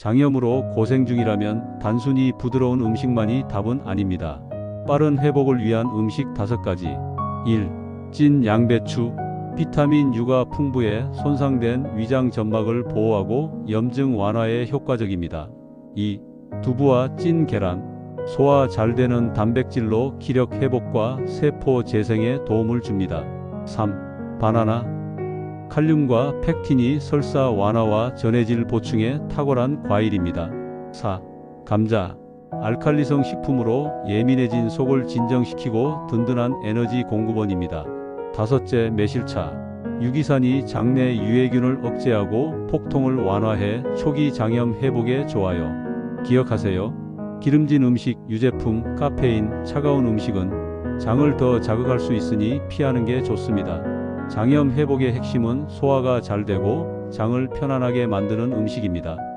장염으로 고생 중이라면 단순히 부드러운 음식만이 답은 아닙니다. 빠른 회복을 위한 음식 5가지. 1. 찐 양배추. 비타민 U가 풍부해 손상된 위장 점막을 보호하고 염증 완화에 효과적입니다. 2. 두부와 찐 계란. 소화 잘 되는 단백질로 기력 회복과 세포 재생에 도움을 줍니다. 3. 바나나. 칼륨과 팩틴이 설사 완화와 전해질 보충에 탁월한 과일입니다. 4. 감자. 알칼리성 식품으로 예민해진 속을 진정시키고 든든한 에너지 공급원입니다. 다섯째, 매실차. 유기산이 장내 유해균을 억제하고 폭통을 완화해 초기 장염 회복에 좋아요. 기억하세요. 기름진 음식, 유제품, 카페인, 차가운 음식은 장을 더 자극할 수 있으니 피하는 게 좋습니다. 장염 회복의 핵심은 소화가 잘 되고 장을 편안하게 만드는 음식입니다.